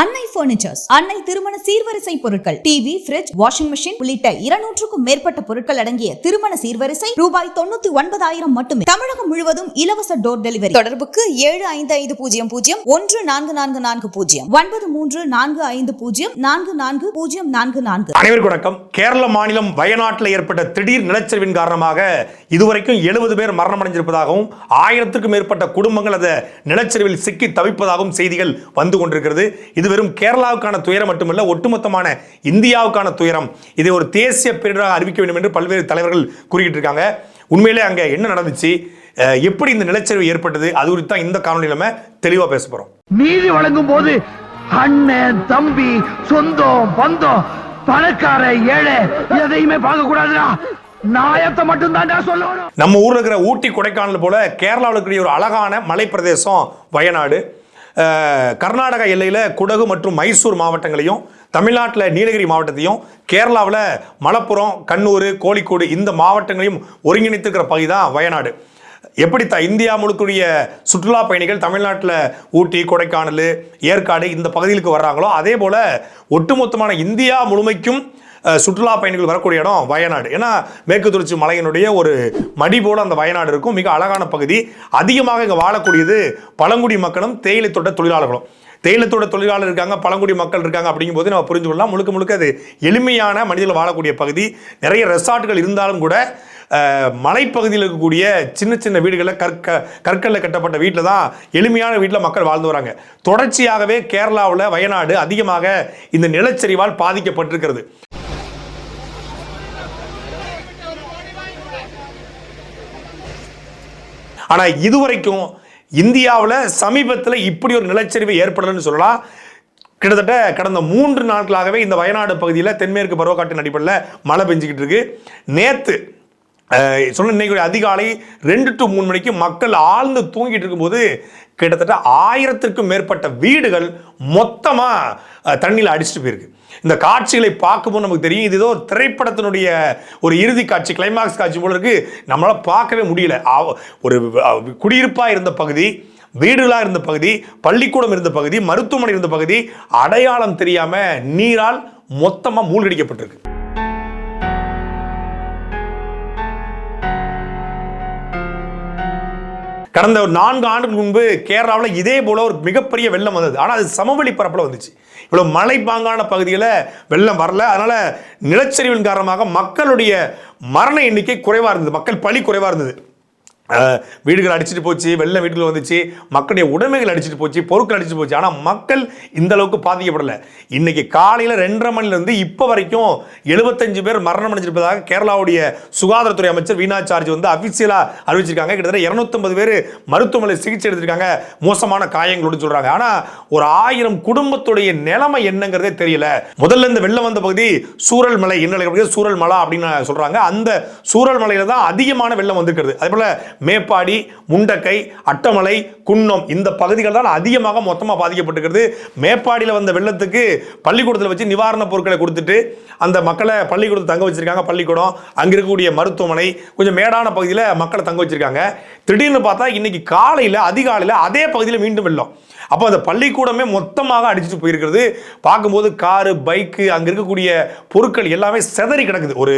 அன்னை பர்னிச்சர்ஸ் அன்னை திருமண சீர்வரிசை பொருட்கள் டிவி பிரிட்ஜ் வாஷிங் மிஷின் உள்ளிட்ட இருநூற்றுக்கும் மேற்பட்ட பொருட்கள் அடங்கிய திருமண சீர்வரிசை ரூபாய் தொண்ணூத்தி ஒன்பதாயிரம் மட்டுமே. தமிழகம் முழுவதும் இலவச டோர் டெலிவரி தொடர்புக்கு ஏழு ஐந்து ஐந்து பூஜ்ஜியம் பூஜ்ஜியம் ஒன்று நான்கு நான்கு நான்கு பூஜ்ஜியம். ஒன்பது மூன்று நான்கு ஐந்து பூஜ்ஜியம் நான்கு நான்கு பூஜ்ஜியம் நான்கு நான்கு. அனைவருக்கும் வணக்கம். கேரள மாநிலம் வயநாட்டில் ஏற்பட்ட திடீர் நிலச்சரிவின் காரணமாக இதுவரைக்கும் எழுபது பேர் மரணம் அடைஞ்சிருப்பதாகவும் ஆயிரத்துக்கும் மேற்பட்ட குடும்பங்கள் அந்த நிலச்சரிவில் சிக்கி தவிப்பதாகவும் செய்திகள் வந்து கொண்டிருக்கிறது. இது வெறும் கேரளாவுக்கான துயரம் மட்டுமல்ல ஒட்டுமொத்தமான இந்தியாவுக்கான துயரம். இதை ஒரு தேசிய பேரிடராக அறிவிக்க வேண்டும் என்று பல்வேறு தலைவர்கள் கூறிக்கிட்டு இருக்காங்க உண்மையிலே அங்கே என்ன நடந்துச்சு? எப்படி இந்த நிலச்சரிவு ஏற்பட்டது? அது குறித்து தான் இந்த காணொலி நம்ம தெளிவாக பேச போகிறோம் நீதி வழங்கும் போது அண்ணன் தம்பி சொந்தம் பந்தம் பணக்கார ஏழை எதையுமே பார்க்க கூடாதுடா. நாயத்தை மட்டும் தான்டா சொல்லணும். நம்ம ஊர்ல இருக்கிற ஊட்டி கொடைக்கானல் போல கேரளாவில் இருக்கக்கூடிய ஒரு அழகான மலை பிரதேசம் வயநாடு. கர்நாடக எல்லையில் குடகு மற்றும் மைசூர் மாவட்டங்களையும் தமிழ்நாட்டில் நீலகிரி மாவட்டத்தையும் கேரளாவில் மலப்புரம் கண்ணூர் கோழிக்கோடு இந்த மாவட்டங்களையும் ஒருங்கிணைத்திருக்கிற பகுதி தான் வயநாடு. எப்படி த இந்தியா முழுக்கூடிய சுற்றுலா பயணிகள் தமிழ்நாட்டில் ஊட்டி கொடைக்கானல் ஏற்காடு இந்த பகுதிகளுக்கு வர்றாங்களோ அதே போல் ஒட்டுமொத்தமான இந்தியா முழுமைக்கும் சுற்றுலா பயணிகள் வரக்கூடிய இடம் வயநாடு. ஏன்னா மேற்கு தொடர்ச்சி மலையினுடைய ஒரு மடி போல அந்த வயநாடு இருக்கும். மிக அழகான பகுதி. அதிகமாக இங்கே வாழக்கூடியது பழங்குடி மக்களும் தேயிலை தோட்ட தொழிலாளர்களும். தேயிலத்தோட தொழிலாளர் இருக்காங்க பழங்குடி மக்கள் இருக்காங்க அப்படிங்கும்போது நம்ம புரிஞ்சு கொள்ளலாம். முழுக்க முழுக்க அது எளிமையான மனிதர்கள் வாழக்கூடிய பகுதி. நிறைய ரெசார்ட்டுகள் இருந்தாலும் கூட மலைப்பகுதியில் இருக்கக்கூடிய சின்ன சின்ன வீடுகளில் கற்க கற்களில் கட்டப்பட்ட வீட்டில் தான் எளிமையான வீட்டில் மக்கள் வாழ்ந்து வராங்க. தொடர்ச்சியாகவே கேரளாவில் வயநாடு அதிகமாக இந்த நிலச்சரிவால் பாதிக்கப்பட்டிருக்கிறது. ஆனால் இதுவரைக்கும் இந்தியாவில் சமீபத்தில் இப்படி ஒரு நிலச்சரிவு ஏற்படலன்னு சொல்லலாம். கிட்டத்தட்ட கடந்த மூன்று நாட்களாகவே இந்த வயநாடு பகுதியில் தென்மேற்கு பருவக்காட்டின் அடிப்படையில் மழை பெஞ்சிக்கிட்டு இருக்கு. நேற்று சொன்ன இன்னைக்கு அதிகாலை ரெண்டு டு மூணு மணிக்கு மக்கள் ஆழ்ந்து தூங்கிட்டு இருக்கும்போது கிட்டத்தட்ட ஆயிரத்திற்கும் மேற்பட்ட வீடுகள் மொத்தமாக தண்ணியில் அடிச்சுட்டு போயிருக்கு. இந்த காட்சிகளை பார்க்கும்போது நமக்கு தெரியும். இது ஏதோ ஒரு திரைப்படத்தினுடைய ஒரு இறுதி காட்சி கிளைமாக்ஸ் காட்சி போல இருக்கு. நம்மளால் பார்க்கவே முடியல. ஒரு குடியிருப்பாக இருந்த பகுதி வீடுகளாக இருந்த பகுதி பள்ளிக்கூடம் இருந்த பகுதி மருத்துவமனை இருந்த பகுதி அடையாளம் தெரியாம நீரால் மொத்தமாக மூழ்கடிக்கப்பட்டிருக்கு. கடந்த ஒரு நான்கு ஆண்டுகள் முன்பு கேரளாவில் இதே போல ஒரு மிகப்பெரிய வெள்ளம் வந்தது. ஆனால் அது சமவெளி பரப்பில் வந்துச்சு. இவ்வளோ மலைப்பாங்கான பகுதியில் வெள்ளம் வரல. அதனால் நிலச்சரிவின் காரணமாக மக்களுடைய மரண எண்ணிக்கை குறைவாக இருந்தது. மக்கள் பலி குறைவாக இருந்தது. வீடுகள் அடிச்சிட்டு போச்சு வெள்ளம் வீடுகள் வந்துச்சு மக்களுடைய உடைமைகள் அடிச்சிட்டு போச்சு பொருட்கள் அடிச்சிட்டு போச்சு. ஆனால் மக்கள் இந்த அளவுக்கு பாதிக்கப்படலை. இன்னைக்கு காலையில் ரெண்டரை மணிலேருந்து இப்போ வரைக்கும் எழுபத்தஞ்சு பேர் மரணம் அடைஞ்சிருப்பதாக கேரளாவுடைய சுகாதாரத்துறை அமைச்சர் வீணா சார்ஜ் வந்து அபிஷியலாக அறிவிச்சிருக்காங்க. கிட்டத்தட்ட இரநூத்தம்பது பேர் மருத்துவமனை சிகிச்சை எடுத்திருக்காங்க. மோசமான காயங்களோடு சொல்கிறாங்க ஆனால் ஒரு ஆயிரம் குடும்பத்துடைய நிலைமை என்னங்கிறதே தெரியல. முதல்ல இந்த வெள்ளம் வந்த பகுதி சூரல் மலை என்ன அழைக்கப்படுகிறது சூரல் மலை அப்படின்னு சொல்கிறாங்க அந்த சூரல் மலையில் தான் அதிகமான வெள்ளம் வந்திருக்கிறது. அதே போல் மேப்பாடி முண்டக்கை அட்டமலை குன்னம் இந்த பகுதிகள் தான் அதிகமாக மொத்தமாக பாதிக்கப்பட்டுக்கிறது மேப்பாடியில் வந்த வெள்ளத்துக்கு பள்ளிக்கூடத்தில் வச்சு நிவாரணப் பொருட்களை கொடுத்துட்டு அந்த மக்களை பள்ளிக்கூடத்தில் தங்க வச்சுருக்காங்க பள்ளிக்கூடம். அங்கே இருக்கக்கூடிய மருத்துவமனை கொஞ்சம் மேடான பகுதியில் மக்களை தங்க வச்சுருக்காங்க. திடீர்னு பார்த்தா இன்றைக்கி காலையில் அதிகாலையில் அதே பகுதியில் மீண்டும் வெள்ளம். அப்போ அந்த பள்ளிக்கூடமே மொத்தமாக அடிச்சுட்டு போயிருக்கிறது. பார்க்கும்போது காரு பைக்கு அங்கே இருக்கக்கூடிய பொருட்கள் எல்லாமே செதறி கிடக்குது. ஒரு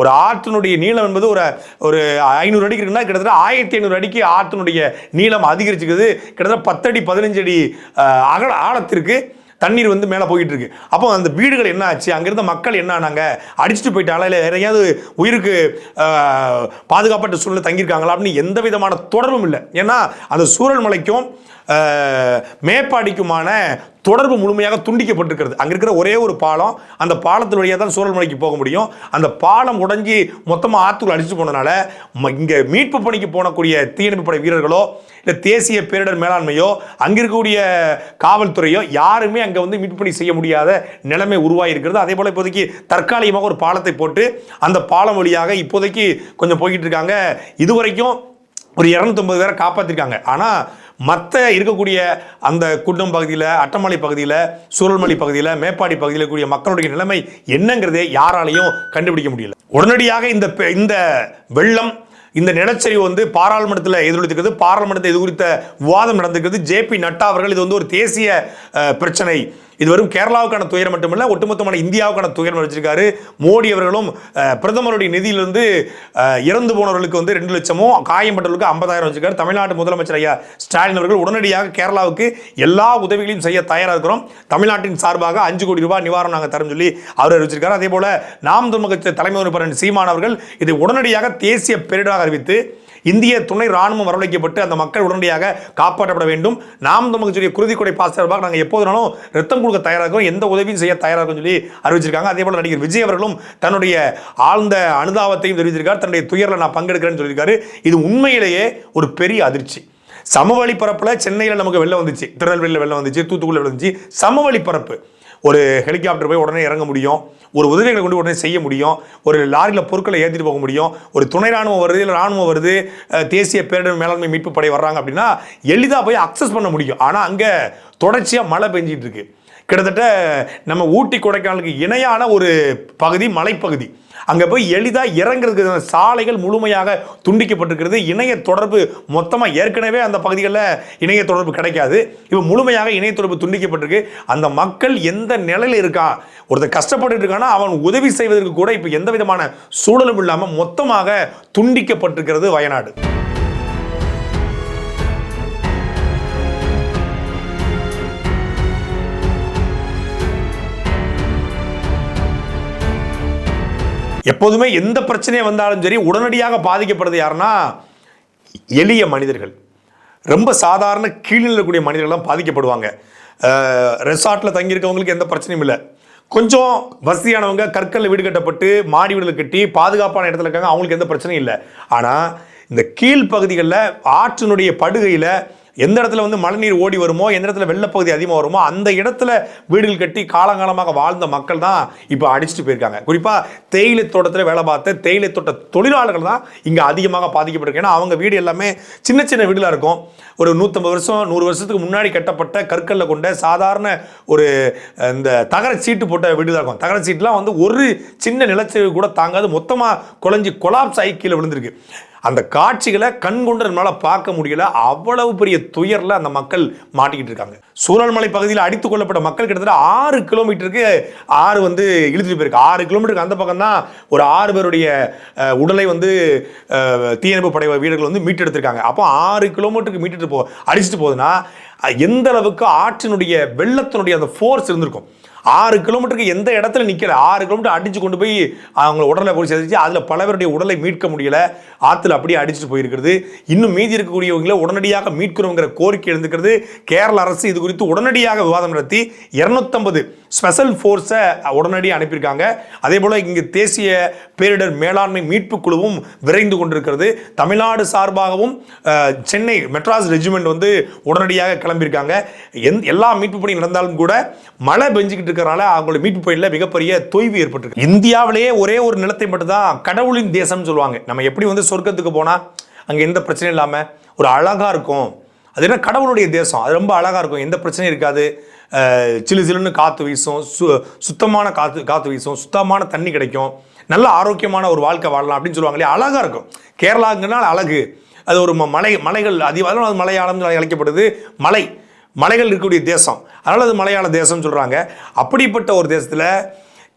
ஒரு ஆற்றினுடைய நீளம் என்பது ஒரு ஒரு ஐநூறு அடிக்கு இருக்குன்னா கிட்டத்தட்ட ஆயிரத்தி ஐநூறு அடிக்கு ஆற்றினுடைய நீளம் அதிகரிச்சுக்குது கிட்டத்தட்ட பத்தடி பதினஞ்சு அடி அகல ஆழத்திற்கு தண்ணீர் வந்து மேலே போயிட்டு இருக்கு அப்போ அந்த வீடுகள் என்ன ஆச்சு? அங்கிருந்த மக்கள் என்ன ஆனாங்க? அடிச்சுட்டு போயிட்டாங்களா இல்லை வேற உயிருக்கு பாதுகாப்பற்ற சூழ்நிலை தங்கியிருக்காங்களா? அப்படின்னு எந்த விதமான தொடர்பும் இல்லை. ஏன்னா அந்த சூழல் மலைக்கும் மேப்பாடிக்குமான தொடர்பு முழுமையாக துண்டிக்கப்பட்டிருக்கிறது. அங்கே இருக்கிற ஒரே ஒரு பாலம் அந்த பாலத்தின் வழியாக தான் சூழல்மலைக்கு போக முடியும். அந்த பாலம் உடஞ்சி மொத்தமாக ஆற்றுக்குள்ள அடிச்சு போனதுனால ம- இங்கே மீட்பு பணிக்கு போனக்கூடிய தீயணைப்பு படை வீரர்களோ இல்லை தேசிய பேரிடர் மேலாண்மையோ அங்கே இருக்கக்கூடிய காவல்துறையோ யாருமே அங்கே வந்து மீட்பு பணி செய்ய முடியாத நிலைமை உருவாகிருக்கிறது அதே போல் இப்போதைக்கு தற்காலிகமாக ஒரு பாலத்தை போட்டு அந்த பாலம் வழியாக இப்போதைக்கு கொஞ்சம் போய்கிட்டு இருக்காங்க. இதுவரைக்கும் ஒரு இரநூத்தொம்பது பேரை காப்பாற்றிருக்காங்க ஆனால் மற்ற இருக்கக்கூடிய அந்த குன்னம் பகுதியில் அட்டமலை பகுதியில் சூரல்மலை பகுதியில் மேப்பாடி பகுதியில் கூடிய மக்களுடைய நிலைமை என்னங்கிறதே யாராலையும் கண்டுபிடிக்க முடியல. உடனடியாக இந்த பெ- இந்த வெள்ளம் இந்த நிலச்சரிவு வந்து பாராளுமன்றத்தில் எதிரொலித்திருக்கிறது பாராளுமன்றத்தில் இது குறித்த விவாதம் நடந்திருக்கிறது. ஜே பி நட்டா அவர்கள் இது வந்து ஒரு தேசிய பிரச்சனை. இது வரும் கேரளாவுக்கான துயரம் மட்டுமல்ல ஒட்டுமொத்தமான இந்தியாவுக்கான துயரம் வச்சிருக்காரு. மோடி அவர்களும் பிரதமருடைய நிதியிலிருந்து இறந்து போனவர்களுக்கு வந்து ரெண்டு லட்சமும் காயம்பட்டவர்களுக்கு ஐம்பதாயிரம் வச்சிருக்காரு. தமிழ்நாட்டு முதலமைச்சர் ஐயா ஸ்டாலின் அவர்கள் உடனடியாக கேரளாவுக்கு எல்லா உதவிகளையும் செய்ய தயாராக இருக்கிறோம். தமிழ்நாட்டின் சார்பாக அஞ்சு கோடி ரூபாய் நிவாரணம் நாங்கள் தரும் சொல்லி அவர் அறிவிச்சிருக்காரு. அதே போல நாம் தமிழக தலைமை உறுப்பினர் சீமான் அவர்கள் இதை உடனடியாக தேசிய பேரிடராக அறிவித்து இந்திய துணை ராணுவம் வரவழைக்கப்பட்டு அந்த மக்கள் உடனடியாக காப்பாற்றப்பட வேண்டும். நாம் தமிழக குருதி கொடை பாஸ் சார்பாக நாங்கள் எப்போதுனாலும் ரத்தம் கொடுக்க தயாராக இருக்கோம். எந்த உதவியும் செய்ய தயாராக இருக்கும் சொல்லி அறிவிச்சிருக்காங்க. அதே போல் நடிகர் விஜய் அவர்களும் தன்னுடைய ஆழ்ந்த அனுதாபத்தையும் தெரிவித்திருக்கார். தன்னுடைய துயரில் நான் பங்கெடுக்கிறேன்னு சொல்லியிருக்காரு. இது உண்மையிலேயே ஒரு பெரிய அதிர்ச்சி. சமவெளி பரப்பில் சென்னையில் நமக்கு வெள்ளம் வந்துச்சு. திருநெல்வேலியில் வெள்ளம் வந்துச்சு. தூத்துக்குடியில் வெள்ளம் வந்துச்சு. சமவெளி பரப்பு. ஒரு ஹெலிகாப்டர் போய் உடனே இறங்க முடியும். ஒரு உதவிகளை கொண்டு உடனே செய்ய முடியும். ஒரு லாரியில் பொருட்களை ஏற்றிட்டு போக முடியும். ஒரு துணை ராணுவம் வருது இல்லை ராணுவம் வருது தேசிய பேரிடர் மேலாண்மை மீட்பு படை வர்றாங்க அப்படின்னா எளிதாக போய் அக்சஸ் பண்ண முடியும். ஆனால் அங்கே தொடர்ச்சியாக மழை பெஞ்சிட்டு இருக்கு. கிட்டத்தட்ட நம்ம ஊட்டி கொடைக்கானலுக்கு இணையான ஒரு பகுதி மலைப்பகுதி. அங்கே போய் எளிதாக இறங்குறதுக்கு சாலைகள் முழுமையாக துண்டிக்கப்பட்டிருக்கிறது. இணைய தொடர்பு மொத்தமாக ஏற்கனவே அந்த பகுதிகளில் இணைய தொடர்பு கிடைக்காது. இப்போ முழுமையாக இணைய தொடர்பு துண்டிக்கப்பட்டிருக்கு. அந்த மக்கள் எந்த நிலையில் இருக்கா ஒருத்தர் கஷ்டப்பட்டு இருக்கானா அவன் உதவி செய்வதற்கு கூட இப்போ எந்த விதமான சூழலும் இல்லாமல் மொத்தமாக துண்டிக்கப்பட்டிருக்கிறது வயநாடு. எப்போதுமே எந்த பிரச்சனையை வந்தாலும் சரி உடனடியாக பாதிக்கப்படுறது யாருன்னா எளிய மனிதர்கள். ரொம்ப சாதாரண கீழில் இருக்கக்கூடிய மனிதர்கள்லாம் பாதிக்கப்படுவாங்க. ரெசார்ட்டில் தங்கியிருக்கவங்களுக்கு எந்த பிரச்சனையும் இல்லை. கொஞ்சம் வசதியானவங்க கற்களில் வீடு கட்டப்பட்டு மாடி வீடுகள் கட்டி பாதுகாப்பான இடத்துல இருக்காங்க அவங்களுக்கு எந்த பிரச்சனையும் இல்லை. ஆனால் இந்த கீழ்ப்பகுதிகளில் ஆற்றினுடைய படுகையில் எந்த இடத்துல வந்து மழைநீர் ஓடி வருமோ எந்த இடத்துல வெள்ளப்பகுதி அதிகமாக வருமோ அந்த இடத்துல வீடுகள் கட்டி காலங்காலமாக வாழ்ந்த மக்கள் தான் இப்போ அடிச்சுட்டு போயிருக்காங்க. குறிப்பாக தேயிலை தோட்டத்தில் வேலை பார்த்த தேயிலை தோட்ட தொழிலாளர்கள் தான் இங்கே அதிகமாக பாதிக்கப்பட்டிருக்கு. ஏன்னா அவங்க வீடு எல்லாமே சின்ன சின்ன வீடுகளாக இருக்கும். ஒரு நூற்றம்பது வருஷம் நூறு வருஷத்துக்கு முன்னாடி கட்டப்பட்ட கற்களில் கொண்ட சாதாரண ஒரு இந்த தகர சீட்டு போட்ட வீடு தான் இருக்கும். தகர சீட்டுலாம் வந்து ஒரு சின்ன நிலச்சரிவு கூட தாங்காது. மொத்தமாக குழஞ்சி கொலாப்ஸ் ஆகி கீழே விழுந்திருக்கு. அந்த காட்சிகளை கண்கொண்டு நம்மளால் பார்க்க முடியல. அவ்வளவு பெரிய துயரில் அந்த மக்கள் மாட்டிக்கிட்டு இருக்காங்க. சூழல்மலை பகுதியில் அடித்து கொள்ளப்பட்ட மக்கள் கிட்டத்தட்ட ஆறு கிலோமீட்டருக்கு ஆறு வந்து இழுத்துட்டு போயிருக்கு. ஆறு கிலோமீட்டருக்கு அந்த பக்கம் தான் ஒரு ஆறு பேருடைய உடலை வந்து தீயணைப்பு படை வீரர்கள் வந்து மீட்டெடுத்திருக்காங்க. அப்போ ஆறு கிலோமீட்டருக்கு மீட்டுட்டு போ அடிச்சுட்டு போகுதுன்னா எந்த அளவுக்கு ஆற்றினுடைய வெள்ளத்தினுடைய அந்த ஃபோர்ஸ் இருந்திருக்கும்? ஆறு கிலோமீட்டருக்கு எந்த இடத்துல நிற்கல ஆறு கிலோமீட்டர் அடித்து கொண்டு போய் அவங்க உடலை போய் சேர்த்துச்சு அதில் பல பேருடைய உடலை மீட்க முடியல. ஆற்றுல அப்படியே அடிச்சுட்டு போயிருக்கிறது. இன்னும் மீதி இருக்கக்கூடியவங்களை உடனடியாக மீட்கிறோங்கிற கோரிக்கை எழுந்துக்கிறது. கேரள அரசு இது குறித்து உடனடியாக விவாதம் நடத்தி இரநூத்தம்பது ஸ்பெஷல் ஃபோர்ஸை உடனடியாக அனுப்பியிருக்காங்க. அதே போல் இங்கு தேசிய பேரிடர் மேலாண்மை மீட்பு குழுவும் விரைந்து கொண்டிருக்கிறது. தமிழ்நாடு சார்பாகவும் சென்னை மெட்ராஸ் ரெஜிமெண்ட் வந்து உடனடியாக கிளம்பியிருக்காங்க. எந் எல்லா மீட்பு பணி நடந்தாலும் கூட மழை பெஞ்சுக்கிட்டு இருக்கிறனால அவங்களோட மீட்பு பணியில் மிகப்பெரிய தொய்வு ஏற்பட்டிருக்கு. இந்தியாவிலேயே ஒரே ஒரு நிலத்தை மட்டும்தான் கடவுளின் தேசம்னு சொல்லுவாங்க. நம்ம எப்படி வந்து சொர்க்கத்துக்கு போனால் அங்கே எந்த பிரச்சனையும் இல்லாமல் ஒரு அழகாக இருக்கும். அது என்ன கடவுளுடைய தேசம்? அது ரொம்ப அழகாக இருக்கும். எந்த பிரச்சனையும் இருக்காது. சிலு சிலுன்னு காற்று வீசும். சு சுத்தமான காற்று காற்று வீசும். சுத்தமான தண்ணி கிடைக்கும். நல்ல ஆரோக்கியமான ஒரு வாழ்க்கை வாழலாம் அப்படின்னு சொல்லுவாங்க இல்லையா அழகாக இருக்கும். கேரளாங்கிறனால அழகு. அது ஒரு ம- மலை மலைகள் அதிகம் அது மலையாளம் அழைக்கப்படுது. மலை மலைகள் இருக்கக்கூடிய தேசம். அதனால் அது மலையாள தேசம்னு சொல்கிறாங்க அப்படிப்பட்ட ஒரு தேசத்தில்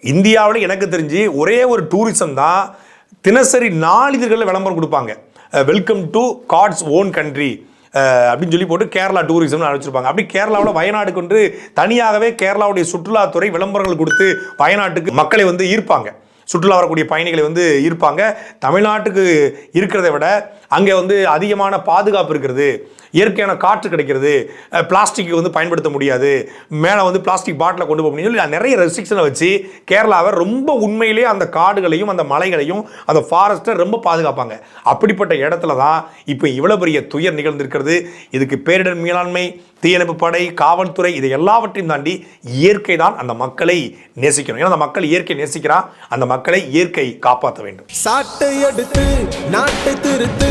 இந்தியாவில் எனக்கு தெரிஞ்சு ஒரே ஒரு டூரிசம் தான் தினசரி நாளிதழ்களில் விளம்பரம் கொடுப்பாங்க. Welcome to God's own country அப்படின்னு சொல்லி போட்டு கேரளா டூரிசம்னு அழைச்சிருப்பாங்க. அப்படி கேரளாவில் வயநாடுக்கு வந்து தனியாகவே கேரளாவுடைய சுற்றுலாத்துறை விளம்பரங்கள் கொடுத்து வயநாட்டுக்கு மக்களை வந்து ஈர்ப்பாங்க. சுற்றுலா வரக்கூடிய பயணிகளை வந்து ஈர்ப்பாங்க. தமிழ்நாட்டுக்கு இருக்கிறத விட அங்கே வந்து அதிகமான பாதுகாப்பு இருக்கிறது இயற்கையான காற்று கிடைக்கிறது பிளாஸ்டிக் வந்து பயன்படுத்த முடியாது மேலே வந்து பிளாஸ்டிக் பாட்டிலை கொண்டு போக முடியும் சொல்லி நிறைய ரெஸ்ட்ரிக்ஷனை வச்சு கேரளாவை ரொம்ப உண்மையிலேயே அந்த காடுகளையும் அந்த மலைகளையும் அந்த ஃபாரஸ்ட்டை ரொம்ப பாதுகாப்பாங்க. அப்படிப்பட்ட இடத்துல தான் இப்போ இவ்வளோ பெரிய துயர் நிகழ்ந்திருக்கிறது. இதுக்கு பேரிடர் மேலாண்மை தீயணைப்பு படை காவல்துறை இதை எல்லாவற்றையும் தாண்டி இயற்கை தான் அந்த மக்களை நேசிக்கணும். ஏன்னா அந்த மக்கள் இயற்கை நேசிக்கிறான் அந்த மக்களை இயற்கை காப்பாற்ற வேண்டும். சாட்டை எடுத்து நாட்டை திருத்து